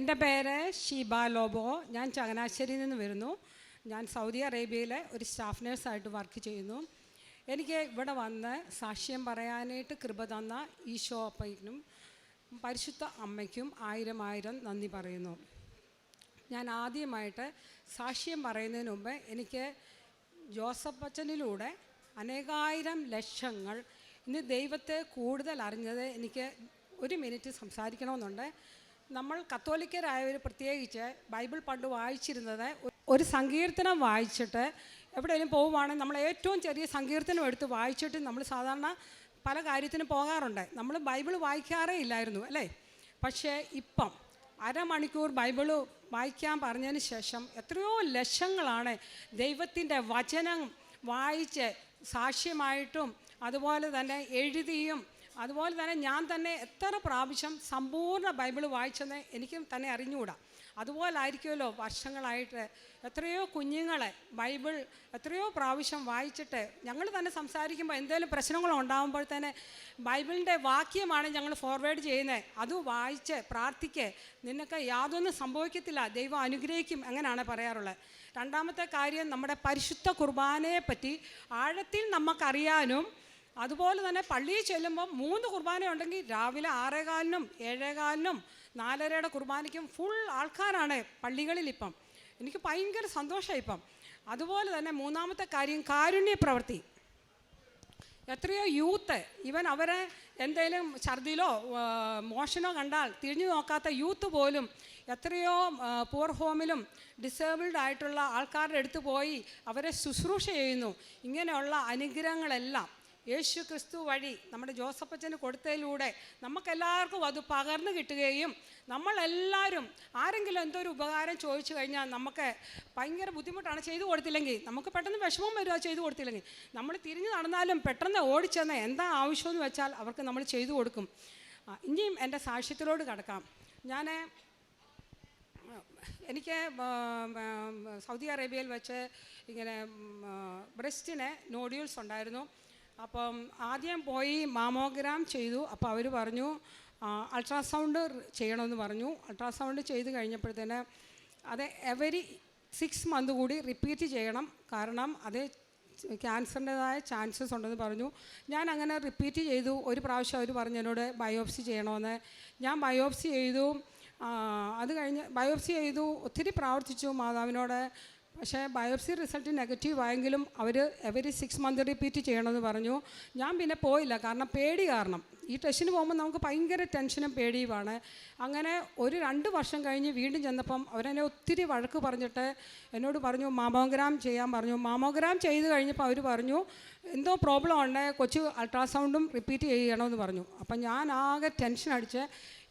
എന്റെ പേര് ഷീബ ലോബോ. ഞാൻ ചങ്ങനാശ്ശേരിയിൽ നിന്ന് വരുന്നു. ഞാൻ സൗദി അറേബ്യയിലെ ഒരു സ്റ്റാഫ് നേഴ്സായിട്ട് വർക്ക് ചെയ്യുന്നു. എനിക്ക് ഇവിടെ വന്ന് സാക്ഷ്യം പറയാനായിട്ട് കൃപ തന്ന ഈശോ അപ്പയ്ക്കും പരിശുദ്ധ അമ്മയ്ക്കും ആയിരം ആയിരം നന്ദി പറയുന്നു. ഞാൻ ആദ്യമായിട്ട് സാക്ഷ്യം പറയുന്നതിന് മുമ്പ് എനിക്ക് ജോസഫ് അച്ഛനിലൂടെ അനേകായിരം ലക്ഷങ്ങൾ ഇന്ന് ദൈവത്തെ കൂടുതൽ അറിഞ്ഞത് എനിക്ക് ഒരു മിനിറ്റ് സംസാരിക്കണമെന്നുണ്ട്. നമ്മൾ കത്തോലിക്കരായവർ പ്രത്യേകിച്ച് ബൈബിൾ പണ്ട് വായിച്ചിരുന്നത് ഒരു സങ്കീർത്തനം വായിച്ചിട്ട് എവിടെയെങ്കിലും പോകുവാണെങ്കിൽ നമ്മൾ ഏറ്റവും ചെറിയ സങ്കീർത്തനം എടുത്ത് വായിച്ചിട്ട് നമ്മൾ സാധാരണ പല കാര്യത്തിനും പോകാറുണ്ട്. നമ്മൾ ബൈബിൾ വായിക്കാറേ ഇല്ലായിരുന്നു അല്ലേ? പക്ഷേ ഇപ്പം അരമണിക്കൂർ ബൈബിൾ വായിക്കാൻ പറഞ്ഞതിന് ശേഷം എത്രയോ ലക്ഷങ്ങളാണ് ദൈവത്തിന്റെ വചനം വായിച്ച് സാക്ഷ്യമായിട്ടും അതുപോലെ തന്നെ എഴുതിയും അതുപോലെ തന്നെ ഞാൻ തന്നെ എത്ര പ്രാവശ്യം സമ്പൂർണ ബൈബിൾ വായിച്ചെന്ന് എനിക്കും തന്നെ അറിഞ്ഞുകൂടാ. അതുപോലായിരിക്കുമല്ലോ വർഷങ്ങളായിട്ട് എത്രയോ കുഞ്ഞുങ്ങളെ ബൈബിൾ എത്രയോ പ്രാവശ്യം വായിച്ചിട്ട് ഞങ്ങൾ തന്നെ സംസാരിക്കുമ്പോൾ എന്തെങ്കിലും പ്രശ്നങ്ങൾ ഉണ്ടാകുമ്പോൾ തന്നെ ബൈബിളിന്റെ വാക്യമാണ് ഞങ്ങൾ ഫോർവേഡ് ചെയ്യുന്നത് അത് വായിച്ച് പ്രാർത്ഥിക്ക്. നിനക്ക് യാതൊന്നും സംഭവിക്കത്തില്ല. ദൈവം അനുഗ്രഹിക്കും അങ്ങനെയാണ് പറയാറുള്ളത്. രണ്ടാമത്തെ കാര്യം നമ്മുടെ പരിശുദ്ധ കുർബാനയെ പറ്റി ആഴത്തിൽ നമുക്കറിയാനും അതുപോലെ തന്നെ പള്ളിയിൽ ചെല്ലുമ്പോൾ മൂന്ന് കുർബാന ഉണ്ടെങ്കിൽ രാവിലെ ആറേകാലിനും ഏഴേകാലിനും നാലരയുടെ കുർബാനയ്ക്കും ഫുൾ ആൾക്കാരാണ് പള്ളികളിൽ ഇപ്പം. എനിക്ക് ഭയങ്കര സന്തോഷമായി ഇപ്പം. അതുപോലെ തന്നെ മൂന്നാമത്തെ കാര്യം കാരുണ്യ പ്രവൃത്തി. എത്രയോ യൂത്ത് ഇവൻ അവരെ എന്തെങ്കിലും ഛർദിലോ മോഷനോ കണ്ടാൽ തിരിഞ്ഞു നോക്കാത്ത യൂത്ത് പോലും എത്രയോ പൂർ ഹോമിലും ഡിസേബിൾഡ് ആയിട്ടുള്ള ആൾക്കാരുടെ അടുത്ത് പോയി അവരെ ശുശ്രൂഷ ചെയ്യുന്നു. ഇങ്ങനെയുള്ള അനുഗ്രഹങ്ങളെല്ലാം യേശു ക്രിസ്തു വഴി നമ്മുടെ ജോസഫച്ചന് കൊടുത്തതിലൂടെ നമുക്കെല്ലാവർക്കും അത് പകർന്നു കിട്ടുകയും നമ്മളെല്ലാവരും ആരെങ്കിലും എന്തോ ഒരു ഉപകാരം ചോദിച്ചു കഴിഞ്ഞാൽ നമുക്ക് ഭയങ്കര ബുദ്ധിമുട്ടാണ് ചെയ്തു കൊടുത്തില്ലെങ്കിൽ നമുക്ക് പെട്ടെന്ന് വിഷമം വരിക ചെയ്തു കൊടുത്തില്ലെങ്കിൽ നമ്മൾ തിരിഞ്ഞു നടന്നാലും പെട്ടെന്ന് ഓടിച്ചെന്ന് എന്താ ആവശ്യമെന്ന് വെച്ചാൽ അവർക്ക് നമ്മൾ ചെയ്തു കൊടുക്കും. ഇനിയും എന്റെ സാക്ഷ്യത്തിലോട് കടക്കാം. ഞാൻ എനിക്ക് സൗദി അറേബ്യയിൽ വെച്ച് ഇങ്ങനെ ബ്രസ്റ്റിന് നോഡ്യൂൾസ് ഉണ്ടായിരുന്നു. അപ്പം ആദ്യം പോയി മാമോഗ്രാം ചെയ്തു. അപ്പോൾ അവർ പറഞ്ഞു അൾട്രാസൗണ്ട് ചെയ്യണമെന്ന് പറഞ്ഞു. അൾട്രാസൗണ്ട് ചെയ്ത് കഴിഞ്ഞപ്പോഴത്തേന് അത് എവരി സിക്സ് മന്ത് കൂടി റിപ്പീറ്റ് ചെയ്യണം. കാരണം അത് ക്യാൻസറിന്റെതായ ചാൻസസ് ഉണ്ടെന്ന് പറഞ്ഞു. ഞാൻ അങ്ങനെ റിപ്പീറ്റ് ചെയ്തു. ഒരു പ്രാവശ്യം അവർ പറഞ്ഞു എന്നോട് ബയോപ്സി ചെയ്യണമെന്ന്. ഞാൻ ബയോപ്സി ചെയ്തു. അത് കഴിഞ്ഞ് ബയോപ്സി ചെയ്തു. ഒത്തിരി പ്രാവർത്തിച്ചു മാതാവിനോട്. പക്ഷേ ബയോപ്സി റിസൾട്ട് നെഗറ്റീവ് ആയെങ്കിലും അവർ എവരി സിക്സ് മന്ത് റിപ്പീറ്റ് ചെയ്യണമെന്ന് പറഞ്ഞു. ഞാൻ പിന്നെ പോയില്ല. കാരണം പേടി കാരണം. ഈ ടെസ്റ്റിന് പോകുമ്പോൾ നമുക്ക് ഭയങ്കര ടെൻഷനും പേടിയുമാണ്. അങ്ങനെ ഒരു രണ്ട് വർഷം കഴിഞ്ഞ് വീണ്ടും ചെന്നപ്പം അവരെന്നെ ഒത്തിരി വഴക്ക് പറഞ്ഞിട്ട് എന്നോട് പറഞ്ഞു മാമോഗ്രാം ചെയ്യാൻ പറഞ്ഞു. മാമോഗ്രാം ചെയ്ത് കഴിഞ്ഞപ്പോൾ അവർ പറഞ്ഞു എന്തോ പ്രോബ്ലം ഉണ്ട് കൊച്ചു അൾട്രാസൗണ്ടും റിപ്പീറ്റ് ചെയ്യണമെന്ന് പറഞ്ഞു. അപ്പം ഞാൻ ആകെ ടെൻഷൻ അടിച്ച്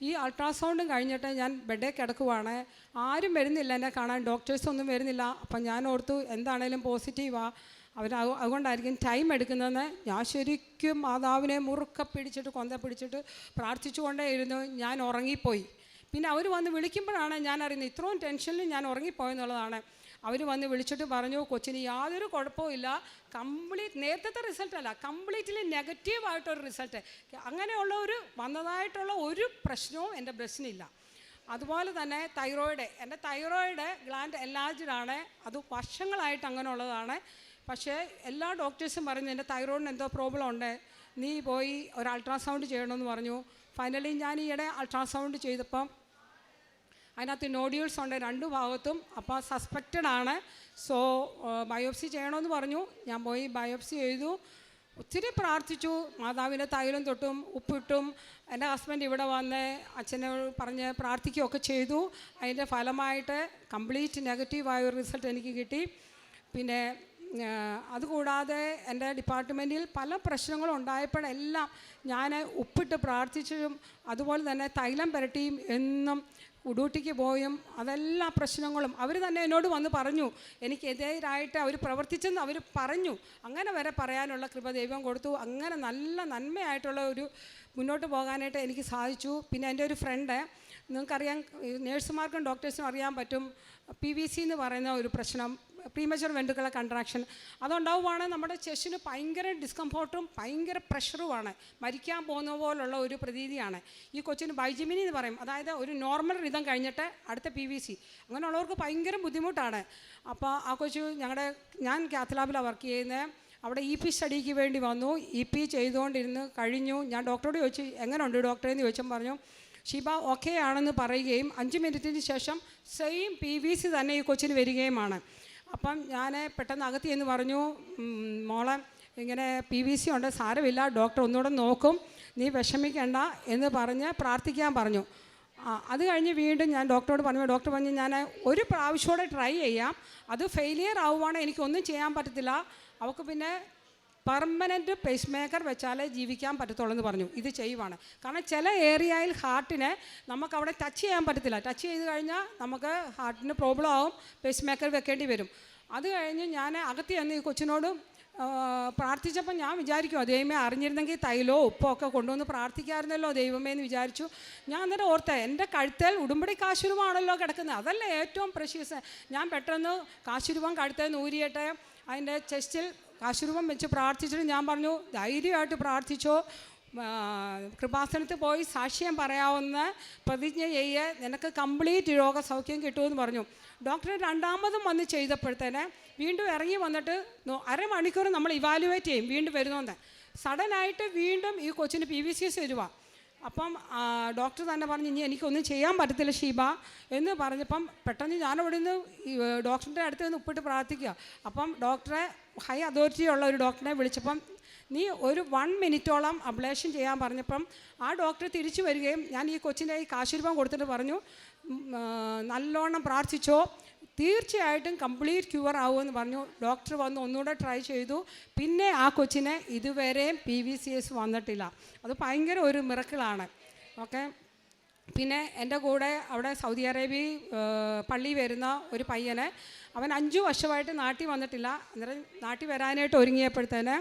ഈ അൾട്രാസൗണ്ടും കഴിഞ്ഞിട്ട് ഞാൻ ബെഡേ കിടക്കുവാണ്. ആരും വരുന്നില്ല എന്നെ കാണാൻ. ഡോക്ടേഴ്സൊന്നും വരുന്നില്ല. അപ്പം ഞാൻ ഓർത്തു എന്താണേലും പോസിറ്റീവാ അവർ അതുകൊണ്ടായിരിക്കും ടൈം എടുക്കുന്നതെന്ന് ഞാൻ ശരിക്കും മാതാവിനെ മുറുക്ക പിടിച്ചിട്ട് കൊന്ത പിടിച്ചിട്ട് പ്രാർത്ഥിച്ചുകൊണ്ടേ ഇരുന്നു. ഞാൻ ഉറങ്ങിപ്പോയി. പിന്നെ അവർ വന്ന് വിളിക്കുമ്പോഴാണ് ഞാൻ അറിയുന്നത് ഇത്രയും ടെൻഷനിൽ ഞാൻ ഉറങ്ങിപ്പോയെന്നുള്ളതാണ്. അവർ വന്ന് വിളിച്ചിട്ട് പറഞ്ഞു കൊച്ചിന് യാതൊരു കുഴപ്പമില്ല കംപ്ലീറ്റ് നേരത്തെ റിസൾട്ടല്ല കംപ്ലീറ്റ്ലി നെഗറ്റീവ് ആയിട്ടൊരു റിസൾട്ട് അങ്ങനെയുള്ള ഒരു വന്നതായിട്ടുള്ള ഒരു പ്രശ്നവും എന്റെ ബ്രസ്റ്റിനില്ല. അതുപോലെ തന്നെ തൈറോയിഡ് എന്റെ തൈറോയിഡ് ഗ്ലാൻഡ് എൻലാർജ്ഡ് ആണ്. അത് വർഷങ്ങളായിട്ട് അങ്ങനെ ഉള്ളതാണ് പക്ഷേ എല്ലാ ഡോക്ടേഴ്സും പറഞ്ഞു എന്റെ തൈറോയിഡിന് എന്തോ പ്രോബ്ലം ഉണ്ട്. നീ പോയി ഒരു അൾട്രാസൗണ്ട് ചെയ്യണമെന്ന് പറഞ്ഞു. ഫൈനലി ഞാൻ ഈയിടെ അൾട്രാസൗണ്ട് ചെയ്തപ്പം അതിനകത്ത് നോഡ്യൂൾസ് ഉണ്ട്. രണ്ട് ഭാഗത്തും അപ്പോൾ സസ്പെക്റ്റഡ് ആണ്. സോ ബയോപ്സി ചെയ്യണമെന്ന് പറഞ്ഞു. ഞാൻ പോയി ബയോപ്സി ചെയ്തു ഒത്തിരി പ്രാർത്ഥിച്ചു. മാതാവിന്റെ തൈലം തൊട്ടും ഉപ്പിട്ടും. എന്റെ ഹസ്ബൻഡ് ഇവിടെ വന്ന് അച്ഛനെ പറഞ്ഞ് പ്രാർത്ഥിക്കുകയൊക്കെ ചെയ്തു. അതിന്റെ ഫലമായിട്ട് കംപ്ലീറ്റ് നെഗറ്റീവായ ഒരു റിസൾട്ട് എനിക്ക് കിട്ടി. പിന്നെ അതുകൂടാതെ എന്റെ ഡിപ്പാർട്ട്മെന്റിൽ പല പ്രശ്നങ്ങളും ഉണ്ടായപ്പോഴെല്ലാം ഞാൻ ഉപ്പിട്ട് പ്രാർത്ഥിച്ചും അതുപോലെ തന്നെ തൈലം പുരട്ടിയും എന്നും ഉടൂട്ടിക്ക് പോയും അതെല്ലാ പ്രശ്നങ്ങളും അവർ തന്നെ എന്നോട് വന്ന് പറഞ്ഞു. എനിക്ക് എതിരായിട്ട് അവർ പ്രവർത്തിച്ചെന്ന് അവർ പറഞ്ഞു. അങ്ങനെ വരെ പറയാനുള്ള കൃപ ദൈവം കൊടുത്തു. അങ്ങനെ നല്ല നന്മയായിട്ടുള്ള ഒരു മുന്നോട്ട് പോകാനായിട്ട് എനിക്ക് സാധിച്ചു. പിന്നെ എന്റെ ഒരു ഫ്രണ്ട് നിങ്ങൾക്കറിയാം നേഴ്സുമാർക്കും ഡോക്ടേഴ്സിനും അറിയാൻ പറ്റും. പി വി സി എന്ന് പറയുന്ന ഒരു പ്രശ്നം. പ്രീമച്ചർ വെൻട്രിക്കുല കൺട്രാക്ഷൻ അതുണ്ടാവുകയാണ് നമ്മുടെ ചെസ്റ്റിന് ഭയങ്കര ഡിസ്കംഫോർട്ടും ഭയങ്കര പ്രഷറുമാണ് മരിക്കാൻ പോകുന്ന പോലുള്ള ഒരു പ്രതീതിയാണ്. ഈ കൊച്ചിന് ബൈജിമിനി എന്ന് പറയും. അതായത് ഒരു നോർമൽ റിതം കഴിഞ്ഞിട്ട് അടുത്ത പി വി സി അങ്ങനെയുള്ളവർക്ക് ഭയങ്കര ബുദ്ധിമുട്ടാണ്. അപ്പോൾ ആ കൊച്ചു ഞങ്ങളുടെ ഞാൻ കാത്തലാബിലാണ് വർക്ക് ചെയ്യുന്നത് അവിടെ ഇ പി സ്റ്റഡിക്ക് വേണ്ടി വന്നു. ഇ പി ചെയ്തുകൊണ്ടിരുന്ന് കഴിഞ്ഞു. ഞാൻ ഡോക്ടറോട് ചോദിച്ചു എങ്ങനെയുണ്ട് ഡോക്ടറെ എന്ന് ചോദിച്ചപ്പോൾ പറഞ്ഞു ഷിബ ഓക്കെ ആണെന്ന് പറയുകയും അഞ്ച് മിനിറ്റിന് ശേഷം സെയിം പി വി സി തന്നെ ഈ കൊച്ചിന് വരികയുമാണ്. അപ്പം ഞാൻ പെട്ടെന്ന് അകത്തി എന്ന് പറഞ്ഞു മോളെ ഇങ്ങനെ പി വി സി ഉണ്ട് സാരമില്ല ഡോക്ടർ ഒന്നുകൂടെ നോക്കും നീ വിഷമിക്കേണ്ട എന്ന് പറഞ്ഞ് പ്രാർത്ഥിക്കാൻ പറഞ്ഞു. അത് കഴിഞ്ഞ് വീണ്ടും ഞാൻ ഡോക്ടറോട് പറഞ്ഞു ഡോക്ടർ പറഞ്ഞു ഞാൻ ഒരു പ്രാവശ്യമോടെ ട്രൈ ചെയ്യാം അത് ഫെയിലിയർ ആവുകയാണെങ്കിൽ എനിക്കൊന്നും ചെയ്യാൻ പറ്റത്തില്ല അവൾക്ക് പിന്നെ പെർമനന്റ് പേസ് മേക്കർ വെച്ചാലേ ജീവിക്കാൻ പറ്റത്തുള്ളൂ എന്ന് പറഞ്ഞു. ഇത് ചെയ്യുവാണ്. കാരണം ചില ഏരിയയിൽ ഹാർട്ടിനെ നമുക്ക് അവിടെ ടച്ച് ചെയ്യാൻ പറ്റത്തില്ല. ടച്ച് ചെയ്ത് കഴിഞ്ഞാൽ നമുക്ക് ഹാർട്ടിന് പ്രോബ്ലം ആവും പേസ് മേക്കർ വെക്കേണ്ടി വരും. അത് കഴിഞ്ഞ് ഞാൻ അകത്ത് ചെന്ന് ഈ കൊച്ചിനോട് പ്രാർത്ഥിച്ചപ്പോൾ ഞാൻ വിചാരിക്കും ദൈവമേ അറിഞ്ഞിരുന്നെങ്കിൽ തൈലോ ഉപ്പോ ഒക്കെ കൊണ്ടുവന്ന് പ്രാർത്ഥിക്കാമായിരുന്നല്ലോ ദൈവമേ എന്ന് വിചാരിച്ചു. ഞാൻ അന്നേരം ഓർത്തെ എന്റെ കഴുത്തേൽ ഉടുമ്പടി കാശുരുവാണല്ലോ കിടക്കുന്നത്. അതല്ല ഏറ്റവും പ്രഷ്യസ് ഞാൻ പെട്ടെന്ന് കാശുരുവം കഴുത്തേൽ ഊരിയട്ടെ അതിന്റെ ചെസ്റ്റിൽ കാശുരൂപം വെച്ച് പ്രാർത്ഥിച്ചിട്ട് ഞാൻ പറഞ്ഞു ധൈര്യമായിട്ട് പ്രാർത്ഥിച്ചോ. കൃപാസനത്തിൽ പോയി സാക്ഷ്യം പറയാവുന്ന പ്രതിജ്ഞ ചെയ്യേ. നിനക്ക് കംപ്ലീറ്റ് രോഗസൗഖ്യം കിട്ടുമെന്ന് പറഞ്ഞു. ഡോക്ടർ രണ്ടാമതും വന്ന് ചെയ്തപ്പോഴത്തേന് വീണ്ടും ഇറങ്ങി വന്നിട്ട് അരമണിക്കൂർ നമ്മൾ ഇവാലുവേറ്റ് ചെയ്യും വീണ്ടും വരുന്നോണ്ട് സഡനായിട്ട് വീണ്ടും ഈ കൊച്ചിന് പി വി സി എസ് വരുവാ. അപ്പം ഡോക്ടർ തന്നെ പറഞ്ഞു ഇനി എനിക്കൊന്നും ചെയ്യാൻ പറ്റത്തില്ല ഷീബ. എന്ന് പറഞ്ഞപ്പം പെട്ടെന്ന് ഞാൻ അവിടെ നിന്ന് ഡോക്ടറിന്റെ അടുത്ത് നിന്ന് ഉപ്പിട്ട് പ്രാർത്ഥിക്കുക. അപ്പം ഡോക്ടറെ ഹൈ അതോറിറ്റി ഉള്ള ഒരു ഡോക്ടറെ വിളിച്ചപ്പം നീ ഒരു വൺ മിനിറ്റോളം അബ്ലേഷൻ ചെയ്യാൻ പറഞ്ഞപ്പം ആ ഡോക്ടർ തിരിച്ചു വരികയും ഞാൻ ഈ കൊച്ചിന്റെ ഈ കാശുരൂപം കൊടുത്തിട്ട് പറഞ്ഞു നല്ലോണം പ്രാർത്ഥിച്ചോ തീർച്ചയായിട്ടും കംപ്ലീറ്റ് ക്യൂർ ആവുമെന്ന് പറഞ്ഞു. ഡോക്ടർ വന്ന് ഒന്നുകൂടെ ട്രൈ ചെയ്തു. പിന്നെ ആ കൊച്ചിനെ ഇതുവരെയും പി വി സി എസ് വന്നിട്ടില്ല. അത് ഭയങ്കര ഒരു മിറക്കിളാണ് ഓക്കെ പിന്നെ എന്റെ കൂടെ അവിടെ സൗദി അറേബ്യ പള്ളി വരുന്ന ഒരു പയ്യനെ അവൻ അഞ്ചു വർഷമായിട്ട് നാട്ടിൽ വന്നിട്ടില്ല. അന്നേരം നാട്ടിൽ വരാനായിട്ട് ഒരുങ്ങിയപ്പോഴത്തേന്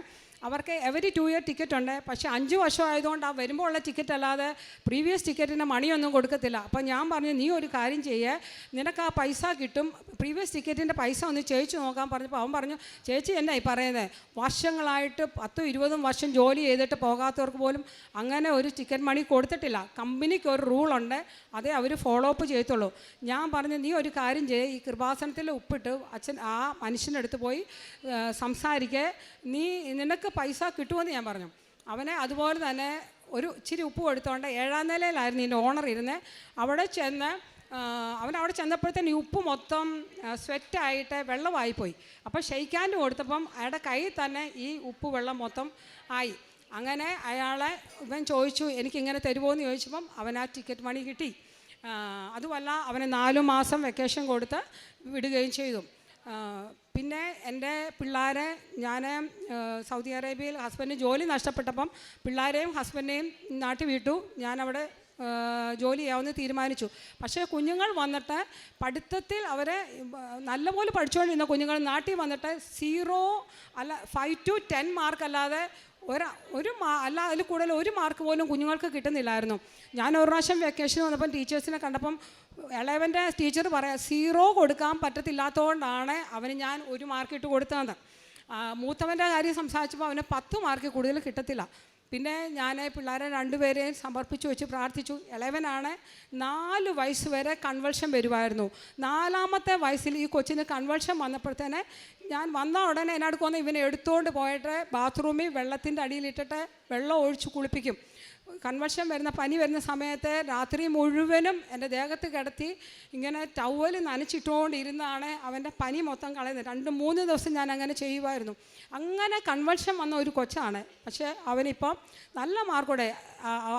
അവർക്ക് എവരി ടു ഇയർ ടിക്കറ്റ് ഉണ്ട്. പക്ഷേ അഞ്ച് വർഷം ആയതുകൊണ്ട് ആ വരുമ്പോൾ ഉള്ള ടിക്കറ്റ് അല്ലാതെ പ്രീവിയസ് ടിക്കറ്റിന് മണിയൊന്നും കൊടുക്കത്തില്ല. അപ്പോൾ ഞാൻ പറഞ്ഞു നീ ഒരു കാര്യം ചെയ്യേ. നിനക്ക് ആ പൈസ കിട്ടും. പ്രീവിയസ് ടിക്കറ്റിന്റെ പൈസ ഒന്ന് ചേച്ചി നോക്കാൻ പറഞ്ഞപ്പോൾ അവൻ പറഞ്ഞു ചേച്ചി എന്നാ ഈ പറയുന്നത് വർഷങ്ങളായിട്ട് പത്തും ഇരുപതും വർഷം ജോലി ചെയ്തിട്ട് പോകാത്തവർക്ക് പോലും അങ്ങനെ ഒരു ടിക്കറ്റ് മണി കൊടുത്തിട്ടില്ല. കമ്പനിക്ക് ഒരു റൂളുണ്ട് അതേ അവർ ഫോളോ അപ്പ് ചെയ്യത്തുള്ളൂ. ഞാൻ പറഞ്ഞു നീ ഒരു കാര്യം ചെയ്യേ. ഈ കൃപാസനത്തിൽ ഉപ്പിട്ട് അച്ഛൻ ആ മനുഷ്യന്റെ അടുത്ത് പോയി സംസാരിക്കേ. നീ നിനക്ക് പൈസ കിട്ടുമെന്ന് ഞാൻ പറഞ്ഞു. അവനെ അതുപോലെ തന്നെ ഒരു ഇച്ചിരി ഉപ്പ് കൊടുത്തോണ്ട് ഏഴാം നിലയിലായിരുന്നു ഇതിന്റെ ഓണർ ഇരുന്ന്. അവിടെ ചെന്ന് അവൻ അവിടെ ചെന്നപ്പോഴത്തേന് ഉപ്പ് മൊത്തം സ്വെറ്റായിട്ട് വെള്ളമായിപ്പോയി. അപ്പോൾ ഷെയ്ക്കാന്റെ കൊടുത്തപ്പം അയാളുടെ കയ്യിൽ തന്നെ ഈ ഉപ്പ് വെള്ളം മൊത്തം ആയി. അങ്ങനെ അയാളെ ഇവൻ ചോദിച്ചു എനിക്കിങ്ങനെ തരുമോ എന്ന് ചോദിച്ചപ്പം അവൻ ആ ടിക്കറ്റ് മണി കിട്ടി. അതുമല്ല അവന് നാലു മാസം വെക്കേഷൻ കൊടുത്ത് വിടുകയും ചെയ്തു. പിന്നെ എന്റെ പിള്ളേരെ ഞാൻ സൗദി അറേബ്യയിൽ ഹസ്ബൻഡ് ജോലി നഷ്ടപ്പെട്ടപ്പം പിള്ളേരെയും ഹസ്ബൻഡിനെയും നാട്ടിൽ വിട്ടു. ഞാനവിടെ ജോലി ചെയ്യാമെന്ന് തീരുമാനിച്ചു. പക്ഷേ കുഞ്ഞുങ്ങൾ വന്നിട്ട് പഠിത്തത്തിൽ അവരെ നല്ലപോലെ പഠിച്ചുകൊണ്ടിരുന്ന കുഞ്ഞുങ്ങൾ നാട്ടിൽ വന്നിട്ട് സീറോ അല്ല ഫൈവ് ടു ടെൻ മാർക്ക് അല്ലാതെ ഒരു ഒരു മാ അല്ല അതിൽ കൂടുതൽ ഒരു മാർക്ക് പോലും കുഞ്ഞുങ്ങൾക്ക് കിട്ടുന്നില്ലായിരുന്നു. ഞാൻ ഒരു പ്രാവശ്യം വെക്കേഷൻ വന്നപ്പം ടീച്ചേഴ്സിനെ കണ്ടപ്പം ഇളവന്റെ ടീച്ചർ പറയാം സീറോ കൊടുക്കാൻ പറ്റത്തില്ലാത്തതുകൊണ്ടാണ് അവന് ഞാൻ ഒരു മാർക്ക് ഇട്ട് കൊടുത്തത് മൂത്തവന്റെ കാര്യം സംസാരിച്ചപ്പോൾ അവന് പത്ത് മാർക്ക് കൂടുതൽ കിട്ടത്തില്ല. പിന്നെ ഞാൻ പിള്ളേരെ രണ്ടുപേരെയും സമർപ്പിച്ചു വെച്ച് പ്രാർത്ഥിച്ചു. ഇളവനാണ് നാല് വയസ്സ് വരെ കൺവൾഷൻ വരുമായിരുന്നു നാലാമത്തെ വയസ്സിൽ ഈ കൊച്ചിന് കൺവൾഷൻ വന്നപ്പോഴത്തേനെ ഞാൻ വന്ന ഉടനെ എന്നടുക്കൊന്ന് കൊന്ന് ഇവനെ എടുത്തുകൊണ്ട് പോയിട്ട് ബാത്റൂമിൽ വെള്ളത്തിന്റെ അടിയിലിട്ടിട്ട് വെള്ളം ഒഴിച്ച് കുളിപ്പിക്കും. കൺവെർഷൻ വരുന്ന പനി വരുന്ന സമയത്ത് രാത്രി മുഴുവനും എന്റെ ദേഹത്ത് കിടത്തി ഇങ്ങനെ ടവൽ നനച്ചിട്ടുകൊണ്ടിരുന്നാണ് അവന്റെ പനി മൊത്തം കളയുന്നത്. രണ്ട് മൂന്ന് ദിവസം ഞാൻ അങ്ങനെ ചെയ്യുമായിരുന്നു. അങ്ങനെ കൺവർഷൻ വന്ന ഒരു കൊച്ചാണ്. പക്ഷേ അവനിപ്പം നല്ല മാർക്കോടെ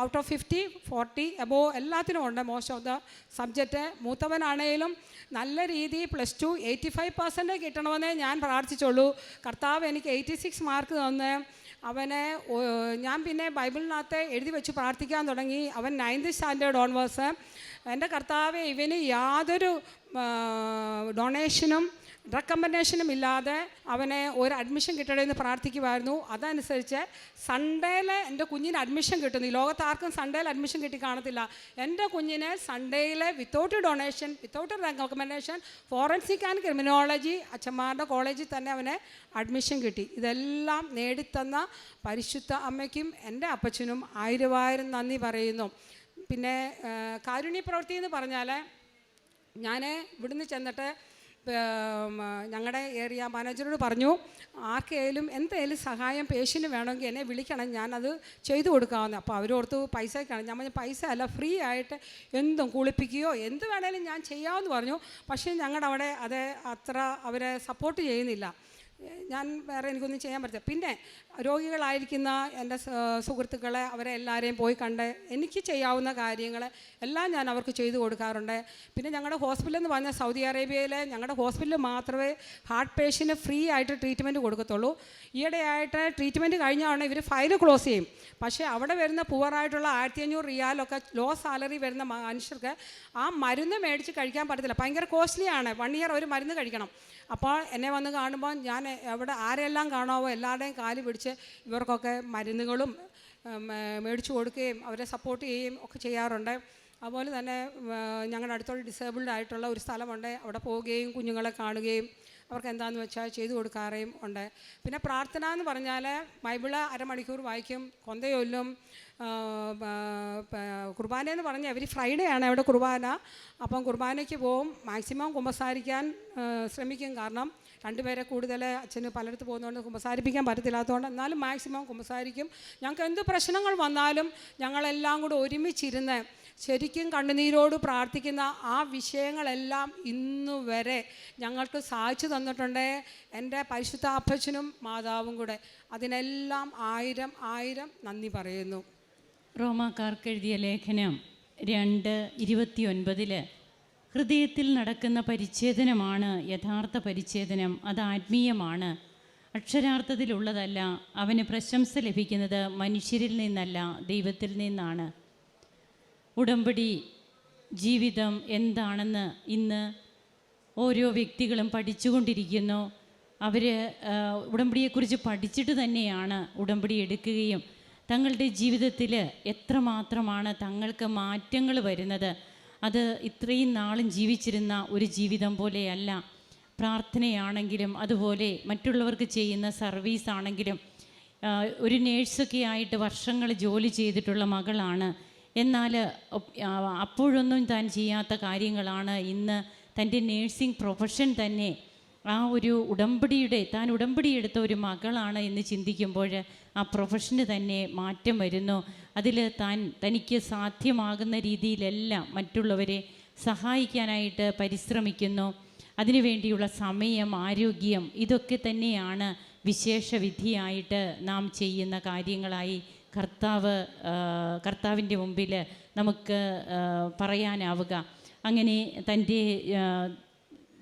out of fifty forty above എല്ലാത്തിനും ഉണ്ട് മോസ്റ്റ് ഓഫ് ദ സബ്ജക്റ്റ് മൂത്തവനാണേലും നല്ല രീതി plus two eighty five percent കിട്ടണമെന്നേ ഞാൻ പ്രാർത്ഥിച്ചുള്ളൂ. കർത്താവ് എനിക്ക് എയ്റ്റി സിക്സ് മാർക്ക് തന്ന്. അവനെ ഞാൻ പിന്നെ ബൈബിളിനകത്ത് എഴുതി വെച്ച് പ്രാർത്ഥിക്കാൻ തുടങ്ങി. അവൻ നയൻത് സ്റ്റാൻഡേർഡ് ഓൺവേഴ്സ് എന്റെ കർത്താവ് ഇവന് യാതൊരു ഡൊണേഷനും റെക്കമെൻഡേഷനും ഇല്ലാതെ അവനെ ഒരു അഡ്മിഷൻ കിട്ടണേ എന്ന് പ്രാർത്ഥിക്കുമായിരുന്നു അതനുസരിച്ച് സൺഡേയിൽ എന്റെ കുഞ്ഞിന് അഡ്മിഷൻ കിട്ടുന്നു. ഈ ലോകത്ത് ആർക്കും സൺഡേയിൽ അഡ്മിഷൻ കിട്ടി കാണത്തില്ല. എന്റെ കുഞ്ഞിന് സൺഡേയിൽ without donation without recommendation forensic and criminology അച്ഛന്മാരുടെ കോളേജിൽ തന്നെ അവനെ അഡ്മിഷൻ കിട്ടി. ഇതെല്ലാം നേടിത്തന്ന പരിശുദ്ധ അമ്മയ്ക്കും എന്റെ അപ്പച്ചനും ആയിരവായിരം നന്ദി പറയുന്നു. പിന്നെ കാരുണ്യ പ്രവൃത്തി എന്ന് പറഞ്ഞാൽ ഞാൻ ഇവിടുന്ന് ചെന്നിട്ട് ഞങ്ങളുടെ ഏരിയ മാനേജറോട് പറഞ്ഞു ആർക്കായാലും എന്തായാലും സഹായം പേഷ്യന് വേണമെങ്കിൽ എന്നെ വിളിക്കണം. ഞാനത് ചെയ്തു കൊടുക്കാമെന്ന് അപ്പോൾ അവരോർത്ത് പൈസയ്ക്കാണ് ഞാൻ പറഞ്ഞു പൈസ അല്ല ഫ്രീ ആയിട്ട് എന്തും കുളിപ്പിക്കുകയോ എന്ത് വേണേലും ഞാൻ ചെയ്യാമെന്ന് പറഞ്ഞു. പക്ഷേ ഞങ്ങളുടെ അവിടെ അത് അത്ര അവരെ സപ്പോർട്ട് ചെയ്യുന്നില്ല. ഞാൻ വേറെ എനിക്കൊന്നും ചെയ്യാൻ പറ്റില്ല പിന്നെ രോഗികളായിരിക്കുന്ന എന്റെ സുഹൃത്തുക്കളെ അവരെ എല്ലാവരെയും പോയി കണ്ട് എനിക്ക് ചെയ്യാവുന്ന കാര്യങ്ങൾ എല്ലാം ഞാൻ അവർക്ക് ചെയ്തു കൊടുക്കാറുണ്ട്. പിന്നെ ഞങ്ങളുടെ ഹോസ്പിറ്റൽ എന്ന് പറഞ്ഞാൽ സൗദി അറേബ്യയിലെ ഞങ്ങളുടെ ഹോസ്പിറ്റലിൽ മാത്രമേ ഹാർട്ട് പേഷ്യന്റ് ഫ്രീ ആയിട്ട് ട്രീറ്റ്മെന്റ് കൊടുക്കത്തുള്ളൂ. ഈയിടെയായിട്ട് ട്രീറ്റ്മെന്റ് കഴിഞ്ഞാണ് ഇവർ ഫയൽ ക്ലോസ് ചെയ്യും. പക്ഷേ അവിടെ വരുന്ന പുവറായിട്ടുള്ള ആയിരത്തി അഞ്ഞൂറ് റിയാലൊക്കെ ലോ സാലറി വരുന്ന മനുഷ്യർക്ക് ആ മരുന്ന് മേടിച്ച് കഴിക്കാൻ പറ്റത്തില്ല. ഭയങ്കര കോസ്റ്റ്ലിയാണ്. വൺ ഇയർ ഒരു മരുന്ന് കഴിക്കണം. അപ്പോൾ എന്നെ വന്ന് കാണുമ്പോൾ ഞാൻ എവിടെ ആരെല്ലാം കാണാവോ എല്ലാവരുടെയും കാൽ പിടിച്ച് ഇവർക്കൊക്കെ മരുന്നുകളും മേടിച്ചു കൊടുക്കുകയും അവരെ സപ്പോർട്ട് ചെയ്യുകയും ഒക്കെ ചെയ്യാറുണ്ട്. അതുപോലെ തന്നെ ഞങ്ങളുടെ അടുത്തുള്ള ഡിസേബിൾഡ് ആയിട്ടുള്ള ഒരു സ്ഥലമുണ്ട്. അവിടെ പോവുകയും കുഞ്ഞുങ്ങളെ കാണുകയും അവർക്ക് എന്താണെന്ന് വെച്ചാൽ ചെയ്തു കൊടുക്കാറേയും ഉണ്ട്. പിന്നെ പ്രാർത്ഥന എന്ന് പറഞ്ഞാൽ ബൈബിൾ അരമണിക്കൂർ വായിക്കും കൊന്തയൊല്ലും കുർബാന എന്ന് പറഞ്ഞാൽ എവരി ഫ്രൈഡേ ആണ് അവിടെ കുർബാന. അപ്പം കുർബാനയ്ക്ക് പോവും മാക്സിമം കുമ്പസാരിക്കാൻ ശ്രമിക്കും. കാരണം രണ്ടുപേരെ കൂടുതൽ അച്ഛന് പലയിടത്ത് പോകുന്നതുകൊണ്ട് കുമ്പസാരിപ്പിക്കാൻ പറ്റത്തില്ലാത്തതുകൊണ്ട് എന്നാലും മാക്സിമം കുമ്പസാരിക്കും. ഞങ്ങൾക്ക് എന്ത് പ്രശ്നങ്ങൾ വന്നാലും ഞങ്ങളെല്ലാം കൂടെ ഒരുമിച്ചിരുന്ന് ശരിക്കും കണ്ണുനീരോട് പ്രാർത്ഥിക്കുന്ന ആ വിഷയങ്ങളെല്ലാം ഇന്നു വരെ ഞങ്ങൾക്ക് സാധിച്ചു തന്നിട്ടുണ്ട്. എന്റെ പരിശുദ്ധ അപ്പച്ചനും മാതാവും കൂടെ അതിനെല്ലാം ആയിരം ആയിരം നന്ദി പറയുന്നു. റോമാക്കാർക്ക് എഴുതിയ ലേഖനം രണ്ട് ഇരുപത്തിയൊൻപതിൽ ഹൃദയത്തിൽ നടക്കുന്ന പരിച്ഛേദനമാണ് യഥാർത്ഥ പരിച്ഛേദനം. അത് ആത്മീയമാണ്. അക്ഷരാർത്ഥത്തിലുള്ളതല്ല അവന് പ്രശംസ ലഭിക്കുന്നത് മനുഷ്യരിൽ നിന്നല്ല ദൈവത്തിൽ നിന്നാണ്. ഉടമ്പടി ജീവിതം എന്താണെന്ന് ഇന്ന് ഓരോ വ്യക്തികളും പഠിച്ചുകൊണ്ടിരിക്കുന്നു. അവർ ഉടമ്പടിയെക്കുറിച്ച് പഠിച്ചിട്ട് തന്നെയാണ് ഉടമ്പടി എടുക്കുകയും തങ്ങളുടെ ജീവിതത്തിൽ എത്രമാത്രമാണ് തങ്ങൾക്ക് മാറ്റങ്ങൾ വരുന്നത്. അത് ഇത്രയും നാളും ജീവിച്ചിരുന്ന ഒരു ജീവിതം പോലെയല്ല. പ്രാർത്ഥനയാണെങ്കിലും അതുപോലെ മറ്റുള്ളവർക്ക് ചെയ്യുന്ന സർവീസ് ആണെങ്കിലും ഒരു നേഴ്സൊക്കെ ആയിട്ട് വർഷങ്ങൾ ജോലി ചെയ്തിട്ടുള്ള മകളാണ്. എന്നാൽ അപ്പോഴൊന്നും താൻ ചെയ്യാത്ത കാര്യങ്ങളാണ്. ഇന്ന് തന്റെ നേഴ്സിംഗ് പ്രൊഫഷൻ തന്നെ ആ ഒരു ഉടമ്പടിയുടെ താൻ ഉടമ്പടി എടുത്ത ഒരു മകളാണ് എന്ന് ചിന്തിക്കുമ്പോൾ ആ പ്രൊഫഷന് തന്നെ മാറ്റം വരുന്നു. അതിൽ താൻ തനിക്ക് സാധ്യമാകുന്ന രീതിയിലെല്ലാം മറ്റുള്ളവരെ സഹായിക്കാനായിട്ട് പരിശ്രമിക്കുന്നു. അതിനുവേണ്ടിയുള്ള സമയം ആരോഗ്യം ഇതൊക്കെ തന്നെയാണ് വിശേഷ വിധിയായിട്ട് നാം ചെയ്യുന്ന കാര്യങ്ങളായി കർത്താവ് കർത്താവിന്റെ മുമ്പിൽ നമുക്ക് പറയാനാവുക. അങ്ങനെ തന്റെ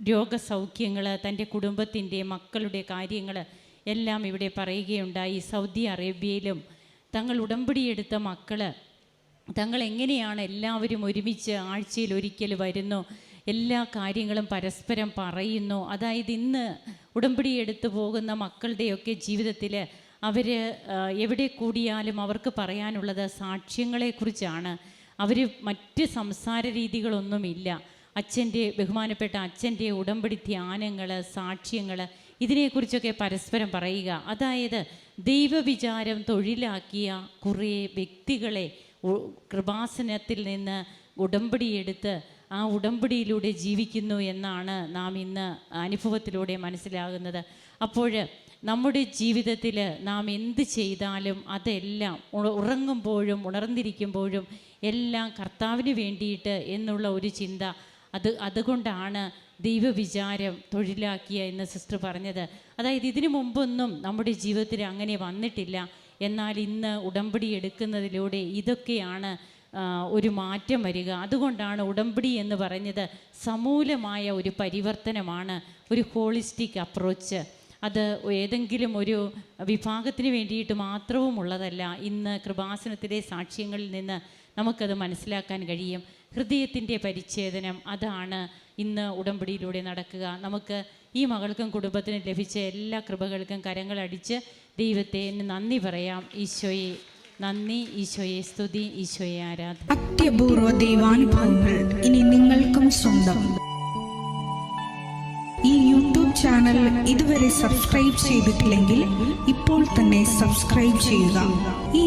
രോഗസൗഖ്യങ്ങൾ തന്റെ കുടുംബത്തിന്റെ മക്കളുടെ കാര്യങ്ങൾ എല്ലാം ഇവിടെ പറയുകയുണ്ടായി. സൗദി അറേബ്യയിലും തങ്ങൾ ഉടമ്പടിയെടുത്ത മക്കൾ തങ്ങൾ എങ്ങനെയാണ് എല്ലാവരും ഒരുമിച്ച് ആഴ്ചയിൽ ഒരിക്കൽ വരുന്നു എല്ലാ കാര്യങ്ങളും പരസ്പരം പറയുന്നു. അതായത് ഇന്ന് ഉടമ്പടി എടുത്തു പോകുന്ന മക്കളുടെയൊക്കെ ജീവിതത്തിൽ അവർ എവിടെ കൂടിയാലും അവർക്ക് പറയാനുള്ളത് സാക്ഷ്യങ്ങളെക്കുറിച്ചാണ്. അവർ മറ്റ് സംസാര രീതികളൊന്നുമില്ല. അച്ഛന്റെ ബഹുമാനപ്പെട്ട അച്ഛന്റെ ഉടമ്പടി ധ്യാനങ്ങൾ സാക്ഷ്യങ്ങൾ ഇതിനെക്കുറിച്ചൊക്കെ പരസ്പരം പറയുക. അതായത് ദൈവവിചാരം തൊഴിലാക്കിയ കുറേ വ്യക്തികളെ കൃപാസനത്തിൽ നിന്ന് ഉടമ്പടിയെടുത്ത് ആ ഉടമ്പടിയിലൂടെ ജീവിക്കുന്നു എന്നാണ് നാം ഇന്ന് അനുഭവത്തിലൂടെ മനസ്സിലാകുന്നത്. അപ്പോൾ നമ്മുടെ ജീവിതത്തിൽ നാം എന്ത് ചെയ്താലും അതെല്ലാം ഉറങ്ങുമ്പോഴും ഉണർന്നിരിക്കുമ്പോഴും എല്ലാം കർത്താവിന് വേണ്ടിയിട്ട് എന്നുള്ള ഒരു ചിന്ത അത് അതുകൊണ്ടാണ് ദൈവവിചാരം തൊഴിലാക്കിയ എന്ന് സിസ്റ്റർ പറഞ്ഞത്. അതായത് ഇതിനു മുമ്പൊന്നും നമ്മുടെ ജീവിതത്തിൽ അങ്ങനെ വന്നിട്ടില്ല. എന്നാൽ ഇന്ന് ഉടമ്പടി എടുക്കുന്നതിലൂടെ ഇതൊക്കെയാണ് ഒരു മാറ്റം വരിക. അതുകൊണ്ടാണ് ഉടമ്പടി എന്ന് പറഞ്ഞത് സമൂലമായ ഒരു പരിവർത്തനമാണ് ഒരു ഹോളിസ്റ്റിക് അപ്രോച്ച്. അത് ഏതെങ്കിലും ഒരു വിഭാഗത്തിന് വേണ്ടിയിട്ട് മാത്രവും ഉള്ളതല്ല ഇന്ന് കൃപാസനത്തിലെ സാക്ഷ്യങ്ങളിൽ നിന്ന് നമുക്കത് മനസ്സിലാക്കാൻ കഴിയും. ഹൃദയത്തിന്റെ പരിച്ഛേദനം അതാണ് ഇന്ന് ഉടമ്പടിയിലൂടെ നടക്കുക. നമുക്ക് ഈ മകൾക്കും കുടുംബത്തിനും ലഭിച്ച എല്ലാ കൃപകൾക്കും കരങ്ങളടിച്ച് ദൈവത്തെ നന്ദി പറയാം. ഈശോയെ നന്ദി ഈശോയെ സ്തുതി ഈശോയെ ആരാധന. അത്യപൂർവ ദൈവാനുഭവങ്ങൾ ഇനി നിങ്ങൾക്കും സ്വന്തം. ഈ യൂട്യൂബ് ചാനൽ ഇതുവരെ സബ്സ്ക്രൈബ് ചെയ്തിട്ടില്ലെങ്കിൽ ഇപ്പോൾ തന്നെ സബ്സ്ക്രൈബ് ചെയ്യുക. ഈ